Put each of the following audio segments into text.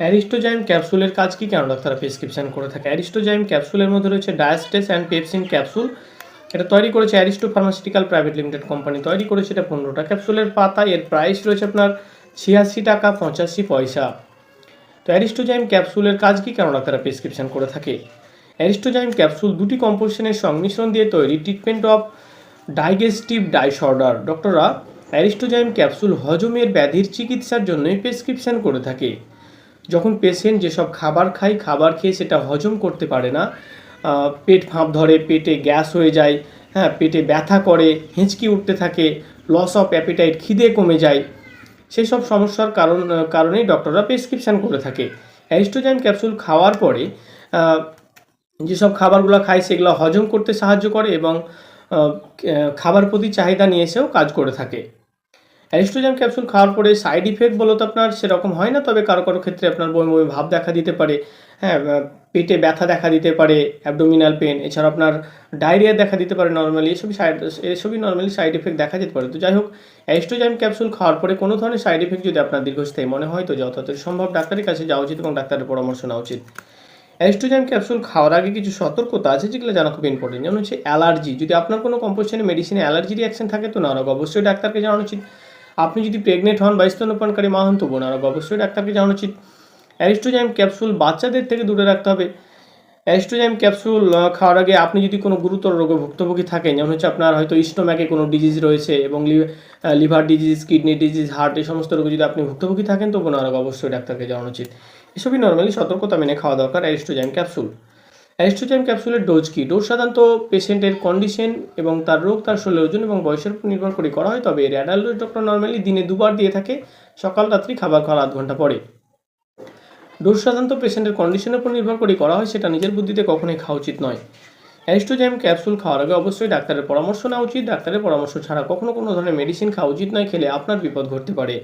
অ্যারিস্টোজাইম ক্যাপসুলের কাজ কি কেন ডাক্তাররা প্রেসক্রিপশন করে থাকে? অ্যারিস্টোজাইম ক্যাপসুলের মধ্যে রয়েছে ডায়াস্টেস অ্যান্ড পেপসিন ক্যাপসুল। এটা তৈরি করেছে Aristo pharmaceutical private limited company. তৈরি করেছে এটা পনেরোটা ক্যাপসুলের পাতা। এর প্রাইস রয়েছে আপনার ছিয়াশি টাকা পঁচাশি পয়সা। তো অ্যারিস্টোজাইম ক্যাপসুলের কাজ কি কেন ডাক্তাররা প্রেসক্রিপশন করে থাকে? অ্যারিস্টোজাইম ক্যাপসুল দুটি কম্পোজিশনের সংমিশ্রণ দিয়ে তৈরি ট্রিটমেন্ট অফ ডাইজেস্টিভ ডাইসঅর্ডার ডক্টররা অ্যারিস্টোজাইম ক্যাপসুল হজমের ব্যাধির চিকিৎসার জন্যই প্রেসক্রিপশন করে থাকে। যখন পেশেন্ট যেসব খাবার খায়, খাবার খেয়ে সেটা হজম করতে পারে না পেট ফাঁপ ধরে, পেটে গ্যাস হয়ে যায় হ্যাঁ পেটে ব্যথা করে, হেঁচকি উঠতে থাকে লস অফ অ্যাপিটাইট খিদে কমে যায় সেই সব সমস্যার কারণ, কারণেই ডক্টররা প্রেসক্রিপশন করে থাকে। অ্যারিস্টোজাইম ক্যাপসুল খাওয়ার পরে যেসব খাবারগুলো খায় সেগুলো হজম করতে সাহায্য করে এবং খাবার প্রতি চাহিদা নিয়ে এসেও কাজ করে থাকে। অ্যারিস্টোজাম ক্যাপসুল খাওয়ার পরে সাইড ইফেক্ট বলতে আপনার সেরকম হয় না? তবে কারও কারও ক্ষেত্রে আপনার বমি বমি ভাব দেখা দিতে পারে। হ্যাঁ পেটে ব্যথা দেখা দিতে পারে অ্যাবডোমিনাল পেন এছাড়া আপনার ডায়রিয়া দেখা দিতে পারে নর্মালি এসবই সাইড এসবই নর্মালি সাইড ইফেক্ট দেখা যেতে পারে। তো যাই হোক অ্যারিস্টোজাম ক্যাপসুল খাওয়ার পরে কোনো ধরনের সাইড ইফেক্ট যদি আপনার দীর্ঘস্থায়ী মনে হয়, তো তাড়াতাড়ি সম্ভব ডাক্তারের কাছে যাওয়া উচিত এবং ডাক্তারের পরামর্শ নেওয়া উচিত। অ্যারিস্টোজাম ক্যাপসুল খাওয়ার আগে কিছু সতর্কতা আছে যেগুলো জানা খুব ইম্পর্টেন্ট যেমন হচ্ছে অ্যালার্জি। যদি আপনার কোনো কম্পোজিশনে মেডিসিনে অ্যালার্জি রিয়াকশন থাকে, তো না অবশ্যই ডাক্তারকে জানানো উচিত। আপনি যদি প্রেগনেন্ট হন বা স্তন্যপানকারী মা হন তবু না হোক অবশ্যই ডাক্তারকে জানানো উচিত। অ্যারিস্টোজাইম ক্যাপসুল বাচ্চাদের থেকে দূরে রাখতে হবে। অ্যারিস্টোজাইম ক্যাপসুল খাওয়ার আগে আপনি যদি কোনো গুরুতর রোগে ভুক্তভোগী থাকেন, যেমন হচ্ছে আপনার হয়তো স্টোম্যাকে কোনো ডিজিজ রয়েছে এবং liver disease kidney disease heart এই সমস্ত রোগে যদি আপনি ভুক্তভোগী থাকেন তবু না হোক অবশ্যই ডাক্তারকে জানানো উচিত। এসবই নর্মালি সতর্কতা মেনে খাওয়া দরকার অ্যারিস্টোজাইম ক্যাপসুল। অ্যারিস্টোজাইম ক্যাপসুলের ডোজ কি? ডোজ সাধারণত পেশেন্টের কন্ডিশন এবং তার রোগ, তার শরীরের ওজন এবং বয়সের উপর নির্ভর করে করা হয়। তবে এর অ্যাডাল্ট ডোজ ডক্টর নর্মালি দিনে দুবার দিয়ে থাকে, সকাল, রাত্রি, খাবার খাওয়ার আধ ঘণ্টা পরে। ডোজ সাধারণত পেশেন্টের কন্ডিশনের উপর নির্ভর করে করা হয়, সেটা নিজের বুদ্ধিতে কখনোই খাওয়া উচিত নয়। অ্যারিস্টোজাইম ক্যাপসুল খাওয়ার আগে অবশ্যই ডাক্তারের পরামর্শ নেওয়া উচিত। ডাক্তারের পরামর্শ ছাড়া কখনো কোনো ধরনের মেডিসিন খাওয়া উচিত নয়, খেলে আপনার বিপদ ঘটতে পারে।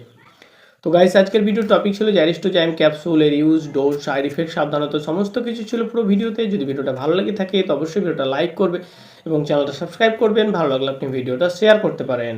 তো গাইস আজকের ভিডিও টপিক ছিল জ্যাম ক্যাপসুলের ইউজ ডোজ সাইড ইফেক্ট সাবধানতা, সমস্ত কিছু ছিল পুরো ভিডিওতে যদি ভিডিওটা ভালো লাগে থাকে, তো অবশ্যই ভিডিওটা লাইক করবে এবং চ্যানেলটা সাবস্ক্রাইব করবেন। ভালো লাগলে আপনি ভিডিওটা শেয়ার করতে পারেন।